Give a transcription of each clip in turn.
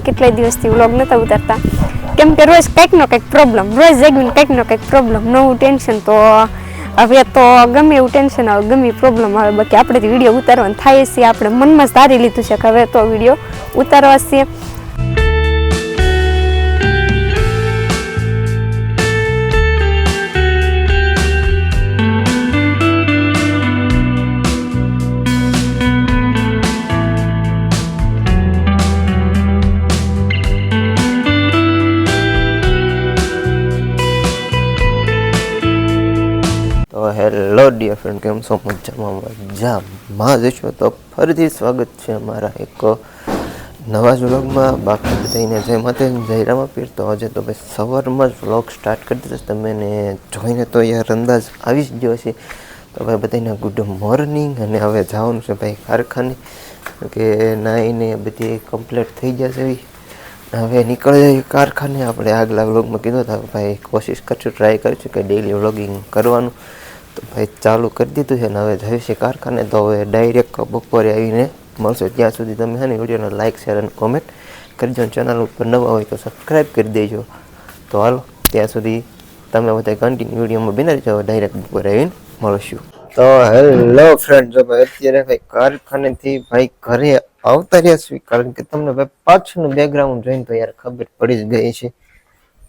કેટલાય દિવસથી વ્લોગ નતા ઉતારતા કેમ કે રોજ કંઈક નો કંઈક પ્રોબ્લેમ રોજ જાગીને કંઈક નો કંઈક પ્રોબ્લેમ નવું ટેન્શન તો હવે તો ગમે એવું ટેન્શન આવે ગમે પ્રોબ્લેમ આવે બાકી આપણે વીડિયો ઉતારવાનું થાય છે આપણે મનમાં ધારી લીધું છે કે હવે તો વીડિયો ઉતારવા જ હેલો ડિયર ફ્રેન્ડ કેમ છો? મજામાં મજામાં જ છો? તો ફરીથી સ્વાગત છે અમારા એક નવા જ વ્લોગમાં. બાકી બધાને જય માતે જયરામાં રામાપીર તો આજે તો ભાઈ સવારમાં જ વ્લોગ સ્ટાર્ટ કરી દીધો તમે ને જોઈને તો યાર અંદાજ આવી જ ગયો છે તો ભાઈ બધાને ગુડ મોર્નિંગ અને હવે જવાનું છે ભાઈ કારખાને. કે નાઈને બધી કમ્પ્લીટ થઈ જશે હવે નીકળી જઈએ કારખાને. આપણે આગલા વ્લોગમાં કીધું હતા, ભાઈ, કોશિશ કરશું ટ્રાય કરીશું કે ડેઈલી વ્લોગિંગ કરવાનું. તો ભાઈ ચાલુ કરી દીધું છે ને હવે થયું છે કારખાને. તો હવે ડાયરેક્ટ બપોરે આવીને મળશે. ત્યાં સુધી તમે છે ને વિડીયોને લાઇક શેર અને કોમેન્ટ કરજો ચેનલ ઉપર નવા હોય તો સબસ્ક્રાઈબ કરી દેજો. તો હાલો, ત્યાં સુધી તમે બધા કન્ટિન્યુ વિડીયોમાં બિના હવે ડાયરેક્ટ બપોરે આવીને મળશું. તો હેલો ફ્રેન્ડ જો ભાઈ અત્યારે ભાઈ કારખાનેથી ભાઈ ઘરે આવતા રહ્યા છીએ. કારણ કે તમને ભાઈ પાછળનું બેકગ્રાઉન્ડ જોઈને તો યાર ખબર પડી જ ગઈ છે.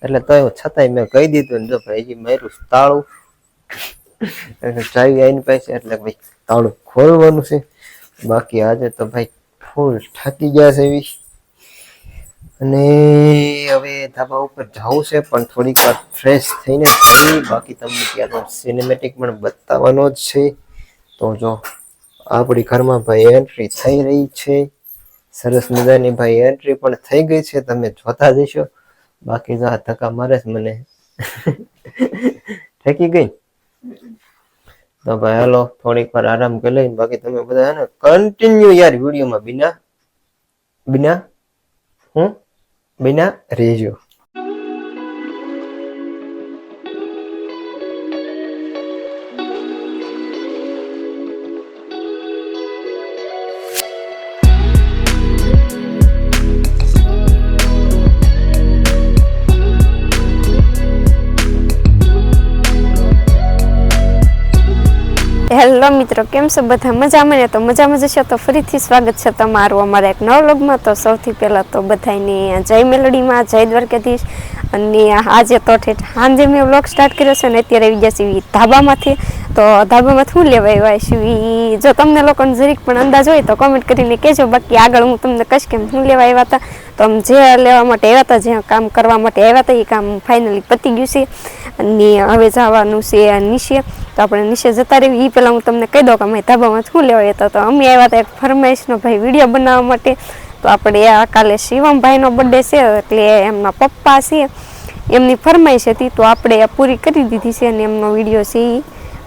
એટલે તો છતાંય મેં કહી દીધું ને જો ભાઈ મારું તાળું. એટલે ચાવી પાસે એટલે ભાઈ તાળું ખોલવાનું છે. બાકી આજે તો ભાઈ ફૂલ થાકી ગયા છે એવી. અને હવે ધાબા ઉપર જવું છે, પણ થોડીક વાર ફ્રેશ થઈને બાકી તમને ત્યાંનો સિનેમેટિક પણ બતાવવાનો જ છે. તો જો, આપણી ઘરમાં ભાઈ એન્ટ્રી થઈ રહી છે. સરસ મજાની ભાઈ એન્ટ્રી પણ થઈ ગઈ છે, તમે જોતા જશો બાકી જો આ ધક્કા મારે મને. ઠેકી ગઈ? તો ભાઈ હેલો, થોડીક વાર આરામ કરી લઈને બાકી તમે બધા હે ને કન્ટિન્યુ યાર વિડીયોમાં. બિના? બિના? હું બિના? રહેજો હેલો મિત્રો, કેમ છો બધા? મજામાં ને? તો મજામાં જશો તો ફરીથી સ્વાગત છે તમારું અમારા એક નવા તો સૌથી પહેલાં તો બધાની જય મેલડીમાં, જય દ્વારકાધીશ. અને આજે તો ઠેઠ સાંજે મેં વ્લોગ સ્ટાર્ટ કર્યો છે ને, અત્યારે આવી ગયા છે ધાબામાંથી. તો ધાબામાં શું લેવા આવ્યા છે જો તમને લોકોને જરીક પણ અંદાજ હોય તો કોમેન્ટ કરીને કહેજો. બાકી આગળ હું તમને કહીશ કે શું લેવા આવ્યા હતા. તો આમ જે લેવા માટે આવ્યા હતા જે કામ કરવા માટે આવ્યા હતા, એ કામ ફાઇનલી પતી ગયું છે. અને હવે જવાનું છે નીચે તો આપણે નીચે જતા રહેવી એ પહેલાં હું તમને કહી દઉં કે અમે ધાબામાં શું લેવા હતા. તો અમે આવ્યા હતા એક ફરમાઈશનો ભાઈ વીડિયો બનાવવા માટે. તો આપણે આ કાલે શિવમભાઈનો બર્થડે છે, એટલે એમના પપ્પા છે. એમની ફરમાઈશ હતી, તો આપણે પૂરી કરી દીધી છે અને એમનો વીડિયો છે એ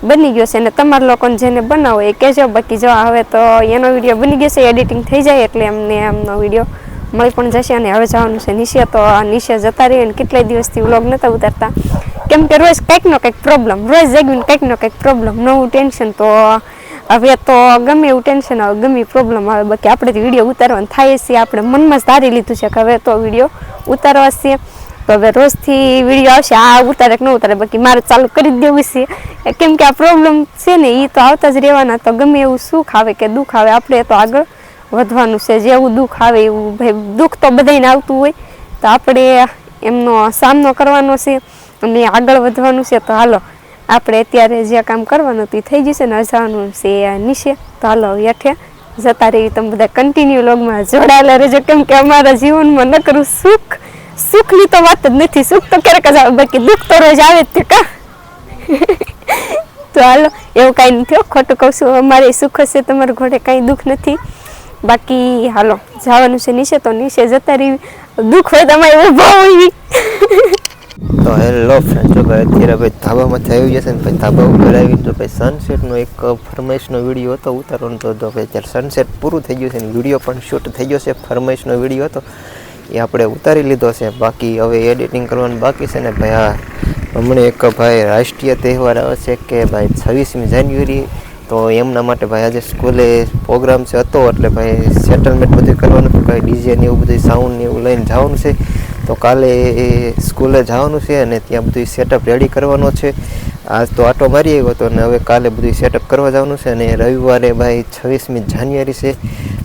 બની ગયો છે અને તમારા લોકોને જેને બનાવો એ કહેજો. બાકી જો હવે તો એનો વીડિયો બની ગયો છે એડિટિંગ થઈ જાય એટલે એમને એમનો વીડિયો મળી પણ જશે અને હવે જવાનું છે નિશે. તો નીચે જતા રહીએ અને કેટલાય દિવસથી વ્લોગ નતા ઉતારતા. કેમ કે રોજ કંઈક કંઈક પ્રોબ્લેમ રોજ જાગીને કંઈક નો કંઈક પ્રોબ્લેમ નવું ટેન્શન તો હવે તો ગમે એવું ટેન્શન આવે, ગમે પ્રોબ્લેમ આવે. બાકી આપણે તો વીડિયો ઉતારવાનું થાય છે, આપણે મનમાં જ ધારી લીધું છે કે હવે તો વીડિયો ઉતારવા છે. તો હવે રોજથી વીડિયો આવશે. આ ઉતારે કે ન ઉતારે, બાકી મારે ચાલુ કરી દેવું છે. કેમ કે આ પ્રોબ્લેમ છે ને એ તો આવતા જ રહેવાના. તો ગમે એવું સુખ આવે કે દુઃખ આવે, આપણે તો આગળ વધવાનું છે. જેવું દુઃખ આવે, એવું ભાઈ દુઃખ તો બધાને આવતું હોય. તો આપણે એમનો સામનો કરવાનો છે. અને આગળ વધવાનું છે. તો હાલો, આપણે અત્યારે જે કામ કરવાનું હતું એ થઈ જશે ને જવાનું છે નીચે. તો હાલો હેઠે જતા રહી તમે બધા કન્ટિન્યુ લોગમાં જોડાયેલા રહેજો. કેમ કે અમારા જીવનમાં નકરું સુખ સુખની તો વાત જ નથી. સુખ તો ક્યારેક જ આવે, બાકી દુઃખ તો રોજ આવે જ કા? તો હાલો, એવું કાંઈ નથી ખોટું કહું છું, અમારે સુખ હશે, તમારા ઘોડે કાંઈ દુઃખ નથી. બાકી હાલો, જવાનું છે નીચે તો નીચે જતા રહી દુઃખ હોય તમારે ઊભા હોય તો હેલો ફ્રેન્ડ જો ભાઈ અત્યારે ભાઈ ધાબામાંથી આવી જશે ને ભાઈ ધાબા ઉપર આવીને તો ભાઈ સનસેટનો એક ફરમાઈશનો વીડિયો હતો ઉતારવાનો તો ભાઈ અત્યારે સનસેટ પૂરું થઈ ગયું છે ને વીડિયો પણ શૂટ થઈ ગયો છે ફરમાઈશનો વીડિયો હતો. એ આપણે ઉતારી લીધો છે. બાકી હવે એડિટિંગ કરવાનું બાકી છે ને ભાઈ હમણાં એક ભાઈ રાષ્ટ્રીય તહેવાર આવે છે કે ભાઈ છવ્વીસમી જાન્યુઆરી તો એમના માટે ભાઈ આજે સ્કૂલે પ્રોગ્રામ છે હતો, એટલે ભાઈ સેટલમેન્ટ બધું કરવાનું હતું કાંઈ ડીજે ને એવું બધું સાઉન્ડ ને એવું લઈને જવાનું છે. તો કાલે એ સ્કૂલે જવાનું છે અને ત્યાં બધું સેટઅપ રેડી કરવાનો છે. આજ તો આટો મારી આવ્યો હતો અને હવે કાલે બધું સેટઅપ કરવા જવાનું છે અને રવિવારે ભાઈ છવ્વીસમી જાન્યુઆરી છે.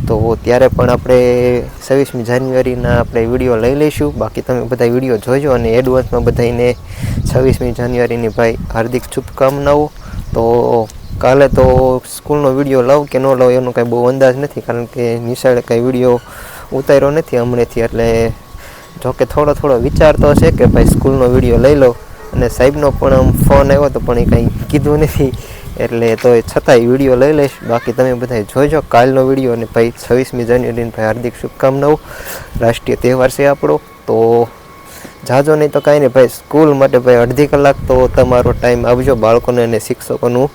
તો ત્યારે પણ આપણે છવ્વીસમી જાન્યુઆરીના આપણે વીડિયો લઈ લઈશું. બાકી તમે બધા વીડિયો જોજો અને એડવાન્સમાં બધાને છવ્વીસમી જાન્યુઆરીની ભાઈ હાર્દિક શુભકામનાઓ. તો કાલે તો સ્કૂલનો વીડિયો લઉં કે ન લઉં એનો કાંઈ બહુ અંદાજ નથી, કારણ કે નિશાળે કાંઈ વીડિયો ઉતાર્યો નથી હમણાંથી. એટલે જોકે થોડો થોડો વિચાર તો છે કે ભાઈ સ્કૂલનો વીડિયો લઈ લો અને સાહેબનો પણ આમ ફોન આવ્યો તો પણ એ કંઈ કીધું નથી. એટલે તો એ છતાંય વીડિયો લઈ લઈશ. બાકી તમે બધા જોઈજો કાલનો વીડિયો અને ભાઈ છવ્વીસમી જાન્યુઆરીને ભાઈ હાર્દિક શુભકામનાઓ. રાષ્ટ્રીય તહેવાર છે આપણો. તો જાજો નહીં તો કાંઈ નહીં. ભાઈ સ્કૂલ માટે ભાઈ અડધી કલાક તો તમારો ટાઈમ આવજો બાળકોને અને શિક્ષકોનું.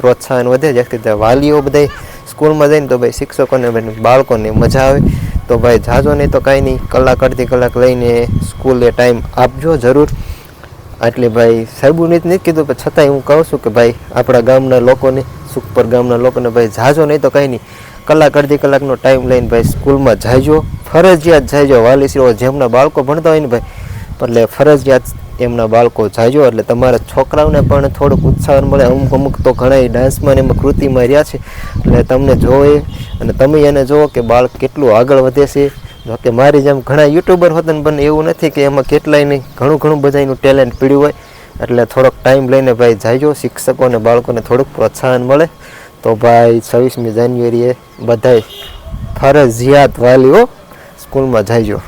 પ્રોત્સાહન વધે, જેથી વાલીઓ બધા સ્કૂલમાં જઈને તો ભાઈ શિક્ષકોને બાળકોને મજા આવે. તો ભાઈ જાજો નહીં તો કાંઈ નહીં, કલાક અડધી કલાક લઈને સ્કૂલે ટાઈમ આપજો જરૂર. એટલે ભાઈ સાહેબુને જ નથી કીધું, પણ છતાંય હું કહું છું કે ભાઈ આપણા ગામના લોકોને, સુખપર ગામના લોકોને ભાઈ જાજો નહીં તો કાંઈ નહીં. કલાક અડધી કલાકનો ટાઈમ લઈને ભાઈ સ્કૂલમાં જાયજો ફરજિયાત જાયજો વાલીશ્રીઓ જેમના બાળકો ભણતા હોય ને ભાઈ, એટલે ફરજિયાત એમના બાળકો જાજો એટલે તમારા છોકરાઓને પણ થોડુંક ઉત્સાહન મળે. અમુક અમુક તો ઘણા ડાન્સમાં એમાં કૃતિમાં રહ્યા છે. એટલે તમને જોવે અને તમે એને જુઓ કે બાળક કેટલું આગળ વધે છે. જોકે મારી જેમ ઘણા યુટ્યુબર હોતા ને પણ એવું નથી કે એમાં કેટલાય નહીં ઘણું ઘણું બધાનું ટેલેન્ટ પીડ્યું હોય. એટલે થોડોક ટાઈમ લઈને ભાઈ જાજો શિક્ષકો અને બાળકોને થોડુંક પ્રોત્સાહન મળે. તો ભાઈ છવ્વીસમી જાન્યુઆરીએ બધાય ફરજિયાત વાલીઓ સ્કૂલમાં જાયજો